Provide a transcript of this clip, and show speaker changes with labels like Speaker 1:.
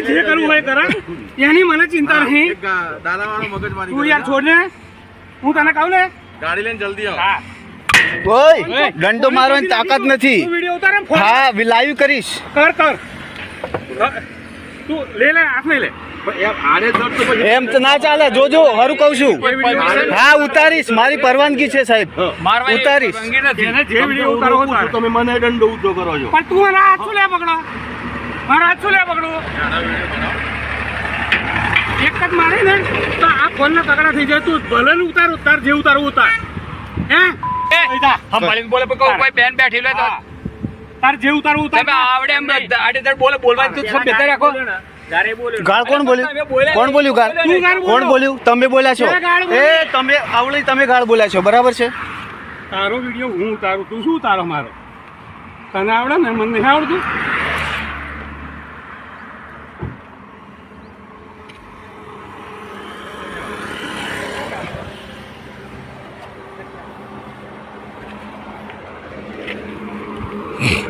Speaker 1: જે કરવું હોય કરે. એની મને ચિંતા નહીં.
Speaker 2: એક ગા- દાદાવાળો મગજમારી
Speaker 1: તું યાર. છોડ ને. હું તને કહું ને.
Speaker 2: ગાડી લઈને જલ્દી આવો.
Speaker 3: ઓય દંડો મારવાની તાકાત નથી.
Speaker 1: તું વીડિયો ઉતારે
Speaker 3: હા લાઈવ કરીશ.
Speaker 1: કર કર. તું લે લે હાથ લે.
Speaker 2: એમ તો
Speaker 3: ના ચાલે. જોજો હારું કહું છું. હા ઉતારીશ. મારી પરવાનગી છે સાહેબ. ઉતારીશ.
Speaker 2: તમે મને દંડ ઊંધો કરો છો.
Speaker 1: પણ તું હાથ લે પકડો? મારા હાથ શું લે પકડો એક જ મારે ને? તો આ ફોન ના તગડા થઈ જાય. તું ભલે ને ઉતાર ઉતાર જે ઉતાર હે?
Speaker 4: સંભાળીને બોલે કોઈ બેન બેઠી
Speaker 1: હા. તાર જે ઉતારવું ઉતાર.
Speaker 4: તમે આવડે એમ આડેધડ બોલે બોલવાની તું રાખો?
Speaker 3: ગાળ કોણ બોલ્યું? કોણ બોલ્યું ગાળ?
Speaker 1: તું ગાળ બોલો.
Speaker 3: કોણ બોલ્યું? તમે બોલ્યા છો. એ તમે આવડી તમે ગાળ બોલ્યા છો. બરાબર છે?
Speaker 1: તારો વીડિયો હું ઉતારું. તું શું ઉતારો મારો? તને આવડે ને? મને નહીં આવડતું? Yeah.